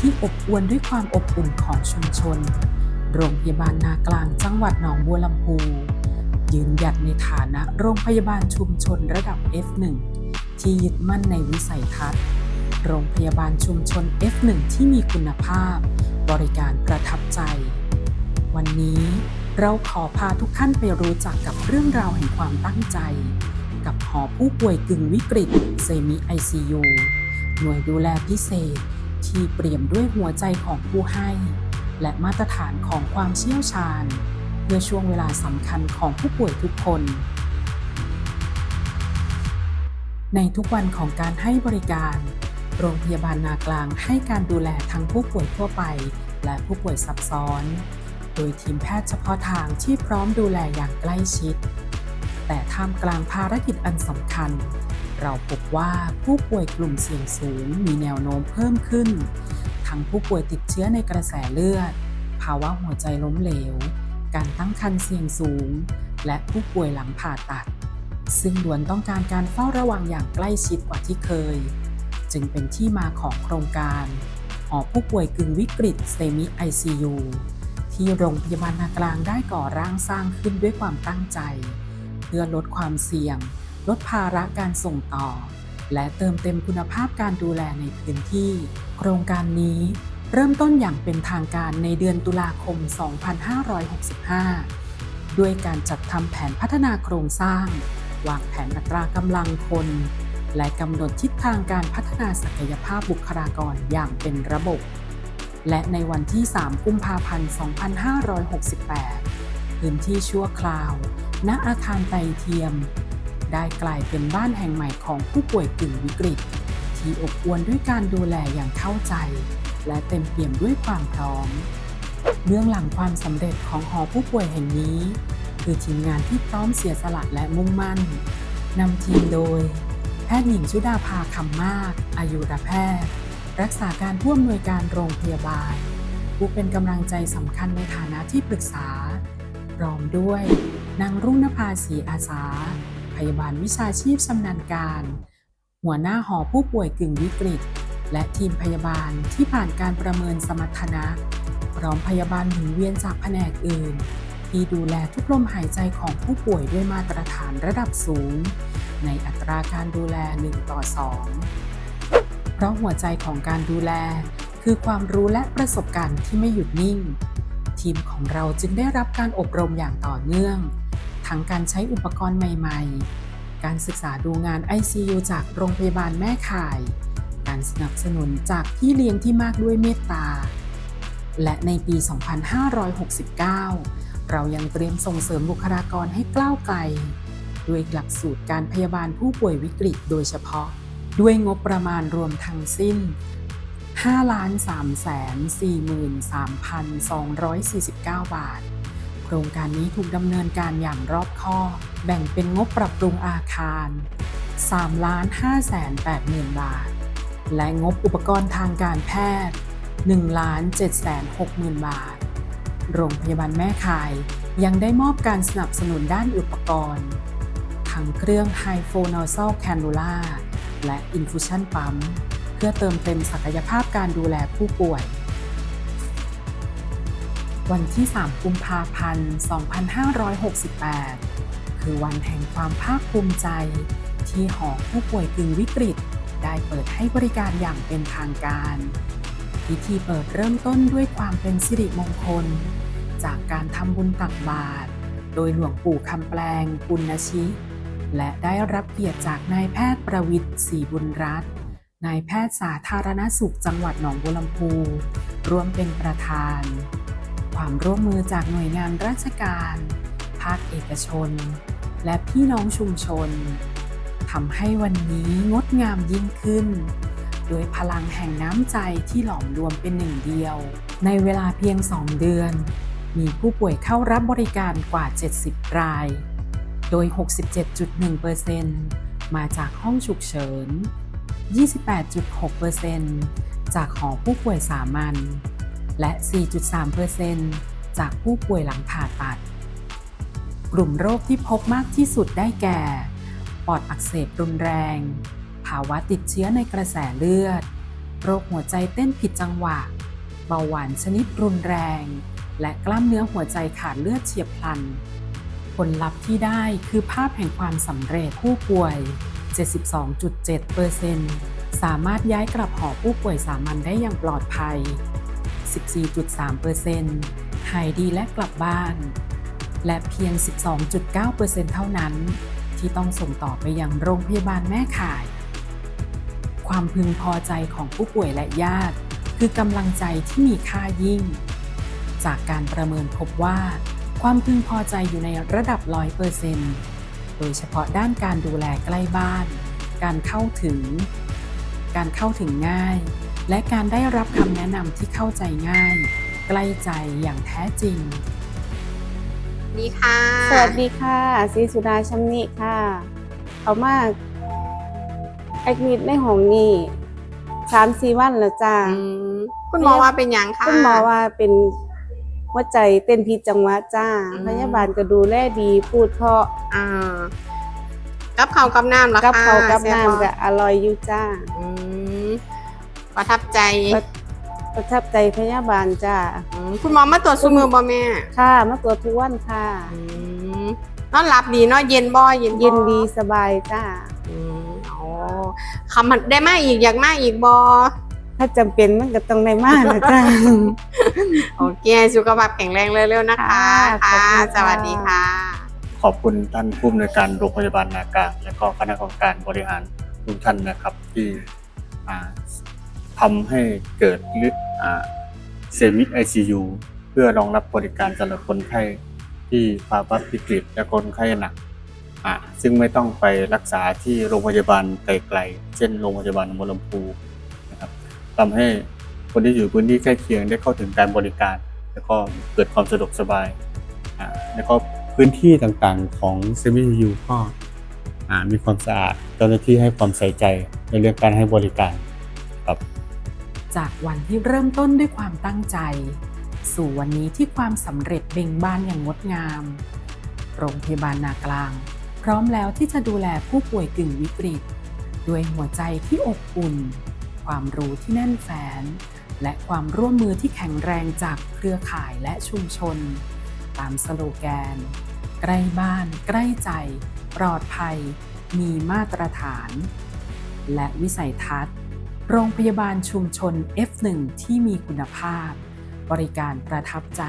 ที่อบอวลด้วยความอบอุ่นของชุมชน โรงพยาบาลนากลางจังหวัดหนองบัวลำพู ยืนหยัดในฐานะโรงพยาบาลชุมชนระดับ F1 ที่ยึดมั่นในวิสัยทัศน์ โรงพยาบาลชุมชน F1 ที่มีคุณภาพ บริการประทับใจ วันนี้เราขอพาทุกท่านไปรู้จักกับเรื่องราวแห่งความตั้งใจ กับหอผู้ป่วยกึ่งวิกฤตเซมิ ICU หน่วยดูแลพิเศษ ที่เปี่ยมด้วยหัวใจของผู้ให้ และมาตรฐานของความเชี่ยวชาญ เพื่อช่วงเวลาสำคัญของผู้ป่วยทุกคน ในทุกวันของการให้บริการ โรงพยาบาลนากลางให้การดูแลทั้งผู้ป่วยทั่วไป และผู้ป่วยซับซ้อน โดยทีมแพทย์เฉพาะทางที่พร้อมดูแลอย่างใกล้ชิด แต่ท่ามกลางภารกิจอันสำคัญ เราพบว่าผู้ป่วยกลุ่มเสี่ยงสูงมีแนวโน้มเพิ่มขึ้น ทั้งผู้ป่วยติดเชื้อในกระแสเลือด ภาวะหัวใจล้มเหลว การตั้งครรภ์เสี่ยงสูง และผู้ป่วยหลังผ่าตัด ซึ่งล้วนต้องการการเฝ้าระวังอย่างใกล้ชิดกว่าที่เคย จึงเป็นที่มาของโครงการหอผู้ป่วยกึ่งวิกฤตเซมิ ICU ที่โรงพยาบาลนากลางได้ก่อร่างสร้างขึ้นด้วยความตั้งใจ เพื่อลดความเสี่ยง ลดภาระการส่งต่อ และเติมเต็มคุณภาพการดูแลในพื้นที่ โครงการนี้เริ่มต้นอย่างเป็นทางการในเดือนตุลาคม 2565 ด้วยการจัดทำแผนพัฒนาโครงสร้าง วางแผนอัตรากำลังคน และกำหนดทิศทางการพัฒนาศักยภาพบุคลากรอย่างเป็นระบบ และในวันที่ 3 กุมภาพันธ์ 2568 พื้นที่ชั่วคราว ณ อาคารไตเทียม ได้กลายเป็นบ้านแห่งใหม่ของผู้ป่วยกึ่งวิกฤต ที่อบอวลด้วยการดูแลอย่างเข้าใจ และเต็มเปี่ยมด้วยความพร้อม เบื้องหลังความสำเร็จของหอผู้ป่วยแห่งนี้ คือทีมงานที่พร้อมเสียสละและมุ่งมั่นนำทีมโดย แพทย์หญิงชุดาภาคำมาก อายุรแพทย์ รักษาการผู้อำนวยการโรงพยาบาล ผู้เป็นกำลังใจสำคัญในฐานะที่ปรึกษาพร้อมด้วยนางรุ่งนภาศรีอาสา พยาบาลวิชาชีพชำนาญการ หัวหน้าหอผู้ป่วยกึ่งวิกฤต และทีมพยาบาลที่ผ่านการประเมินสมรรถนะ พร้อมพยาบาลหมุนเวียนจากแผนกอื่น ที่ดูแลทุกลมหายใจของผู้ป่วยด้วยมาตรฐานระดับสูง ในอัตราการดูแล 1 ต่อ 2 เพราะหัวใจของการดูแล คือความรู้และประสบการณ์ที่ไม่หยุดนิ่ง ทีมของเราจึงได้รับการอบรมอย่างต่อเนื่อง ทั้งการใช้อุปกรณ์ใหม่ๆ การศึกษาดูงาน ICU จากโรงพยาบาลแม่ข่าย การสนับสนุนจากพี่เลี้ยงที่มากด้วยเมตตา และในปี 2569 เรายังเตรียมส่งเสริมบุคลากรให้กล้าวไกลด้วยหลักสูตรการพยาบาลผู้ป่วยวิกฤตโดยเฉพาะ ด้วยงบประมาณรวมทั้งสิ้น 5,343,249 บาท ครงการนี้ถูกดำเนินการอย่างรอบคอบ แบ่งเป็นงบปรับปรุงอาคาร3,580,000บาท และงบอุปกรณ์ทางการแพทย์1,760,000บาท โรงพยาบาลแม่ข่ายยังได้มอบการสนับสนุนด้านอุปกรณ์ ทั้งเครื่อง High Flow Nasal Cannula และ Infusion Pump เพื่อเติมเต็มศักยภาพการดูแลผู้ป่วย วันที่ 3 กุมภาพันธ์ 2568 คือวันแห่งความภาคภูมิใจ ที่หอผู้ป่วยกึ่งวิกฤต ได้เปิดให้บริการอย่างเป็นทางการ พิธีเปิดเริ่มต้นด้วยความเป็นสิริมงคล จากการทำบุญตักบาตรโดยหลวงปู่คำแปลงปุณณชิ และได้รับเกียรติจากนายแพทย์ประวิทย์ศรีบุญรัตน์นายแพทย์สาธารณสุขจังหวัดหนองบัวลำพูร่วมเป็นประธาน ความร่วมมือจากหน่วยงานราชการ ภาคเอกชน และพี่น้องชุมชนทำให้วันนี้งดงามยิ่งขึ้นโดยพลังแห่งน้ำใจที่หลอมรวมเป็นหนึ่งเดียว ในเวลาเพียง 2 เดือน มีผู้ป่วยเข้ารับบริการกว่า 70 ราย โดย 67.1%มาจากห้องฉุกเฉิน 28.6%จากหอผู้ป่วยสามัญ และ 4.3%จากผู้ป่วยหลังผ่าตัด กลุ่มโรคที่พบมากที่สุดได้แก่ ปอดอักเสบรุนแรง ภาวะติดเชื้อในกระแสเลือด โรคหัวใจเต้นผิดจังหวะ เบาหวานชนิดรุนแรง และกล้ามเนื้อหัวใจขาดเลือดเฉียบพลัน ผลลัพธ์ที่ได้คือภาพแห่งความสำเร็จผู้ป่วย 72.7%สามารถย้ายกลับหอผู้ป่วยสามัญได้อย่างปลอดภัย 14.3%หายดีและกลับบ้าน และเพียง 12.9%เท่านั้น ที่ต้องส่งต่อไปยังโรงพยาบาลแม่ข่าย ความพึงพอใจของผู้ป่วยและญาติ คือกำลังใจที่มีค่ายิ่ง จากการประเมินพบว่า ความพึงพอใจอยู่ในระดับ 100%โดยเฉพาะด้านการดูแลใกล้บ้าน การเข้าถึง การเข้าถึงง่าย และการได้รับคำแนะนำที่เข้าใจง่าย ใกล้ใจอย่างแท้จริง ดีค่ะ สวัสดีค่ะศรีสุดาชำนิค่ะ เขามาแอดมิดในห้องนี้สามสี่วันแล้วจ้าอืมคุณหมอว่าเป็นหยังคะคุณหมอว่าเป็นหัวใจเต้นผิดจังหวะจ้าอืมพยาบาลก็ดูแลดีพูดเพราะอ่ากับข้าวกับน้ำเหรอคะกับเขาวกับแซ่บบ่น้ำก็อร่อยอยู่จ้าอืม ประทับใจประประทับใจพยาบาลจ้าอืมคุณหมอมาตรวจสมือบ่แม่ค่ะมาตรวจทุกวันค่ะ อืมนอนหลับดีเนาะเย็นบ่เย็นบ่เย็นดีสบายจ้าอืมอ๋อคำมันได้มาอีกอยากมาอีกบ่ถ้าจำเป็นมันก็ต้องได้มากนะจ้า โอเคสุขภาพแข็งแรงเร็วๆนะคะค่ะขอบคุณค่ะ สวัสดีค่ะ ขอบคุณท่านผู้อำนวยการโรงพยาบาลนากลางและก็คณะกรรมการบริหารทุกท่านนะครับที่อ่า ทำให้เกิดลึกเซมิไอซียูเพื่อรองรับบริการสำหรับคนไข้ที่ภาวะวิกฤตและคนไข้หนักอ่าซึ่งไม่ต้องไปรักษาที่โรงพยาบาลไกลๆ เช่นโรงพยาบาลหนองบัวลำพูนะครับทำให้คนที่อยู่พื้นที่ใกล้เคียงได้เข้าถึงการบริการ แล้วก็เกิดความสะดวกสบายอ่าแล้วก็พื้นที่ต่างๆของเซมิยูก็อ่ามีความสะอาดเจ้าหน้าที่ให้ความใส่ใจในเรื่องการให้บริการครับ จากวันที่เริ่มต้นด้วยความตั้งใจ สู่วันนี้ที่ความสำเร็จเบ่งบานอย่างงดงาม โรงพยาบาลนากลาง พร้อมแล้วที่จะดูแลผู้ป่วยกึ่งวิกฤต ด้วยหัวใจที่อบอุ่น ความรู้ที่แน่นแฟนและความร่วมมือที่แข็งแรงจากเครือข่ายและชุมชน ตามสโลแกน ใกล้บ้าน ใกล้ใจ ปลอดภัย มีมาตรฐาน และวิสัยทัศน์ โรงพยาบาลชุมชน F1 ที่มีคุณภาพ บริการประทับใจ